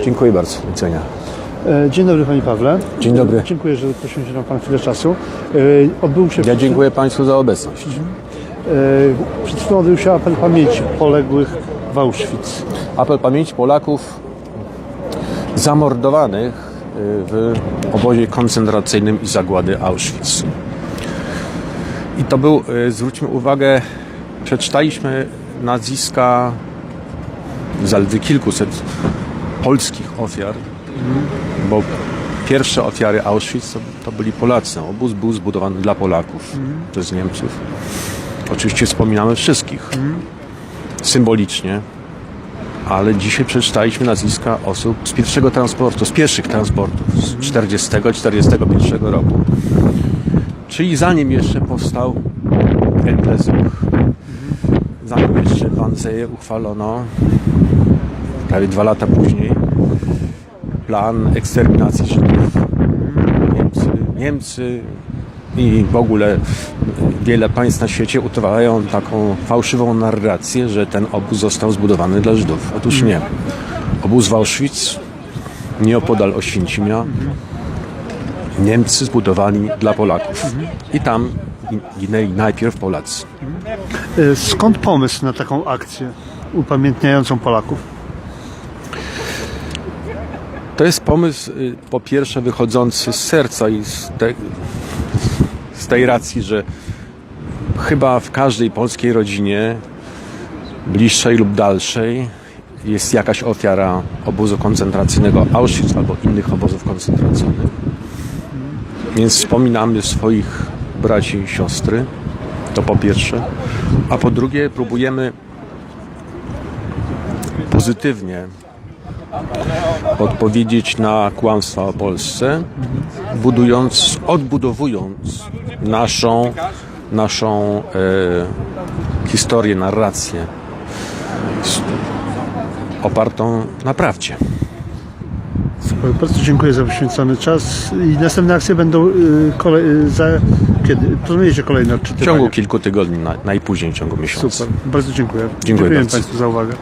Dziękuję bardzo. Do widzenia. E, Dzień dobry Panie Pawle. Dzień dobry. Dziękuję, że poświęcił nam Pan chwilę czasu. E, Odbył się Ja dziękuję Państwu za obecność. E, Przed chwilą odbył się apel pamięci poległych w Auschwitz. Apel pamięci Polaków zamordowanych w obozie koncentracyjnym i zagłady Auschwitz. I to był, zwróćmy uwagę, przeczytaliśmy nazwiska zaledwie kilkuset polskich ofiar, bo pierwsze ofiary Auschwitz to, to byli Polacy. Obóz był zbudowany dla Polaków przez Niemców. Oczywiście wspominamy wszystkich symbolicznie, ale dzisiaj przeczytaliśmy nazwiska osób z pierwszego transportu, z pierwszych transportów z 40-41 roku. Czyli zanim jeszcze powstał Elbląg, zanim jeszcze Wannsee uchwalono, prawie dwa lata później, plan eksterminacji Żydów. Niemcy, Niemcy i w ogóle wiele państw na świecie utrwalają taką fałszywą narrację, że ten obóz został zbudowany dla Żydów. Otóż nie. Obóz w Auschwitz, nieopodal Oświęcimia, Niemcy zbudowali dla Polaków. I tam ginęli najpierw Polacy. E, Skąd pomysł na taką akcję upamiętniającą Polaków? To jest pomysł y, po pierwsze wychodzący z serca i z, te, z tej racji, że chyba w każdej polskiej rodzinie, bliższej lub dalszej, jest jakaś ofiara obozu koncentracyjnego Auschwitz albo innych obozów koncentracyjnych. Więc wspominamy swoich braci i siostry, to po pierwsze. A po drugie próbujemy pozytywnie odpowiedzieć na kłamstwa o Polsce, budując, odbudowując naszą, naszą e, historię, narrację opartą na prawdzie. Super, Bardzo dziękuję za poświęcony czas i następne akcje będą y, kolej, y, za kiedy? Planujecie kolejne W ciągu kilku tygodni, na, najpóźniej w ciągu miesiąca. Super, bardzo dziękuję. Dziękuję bardzo. Państwu za uwagę.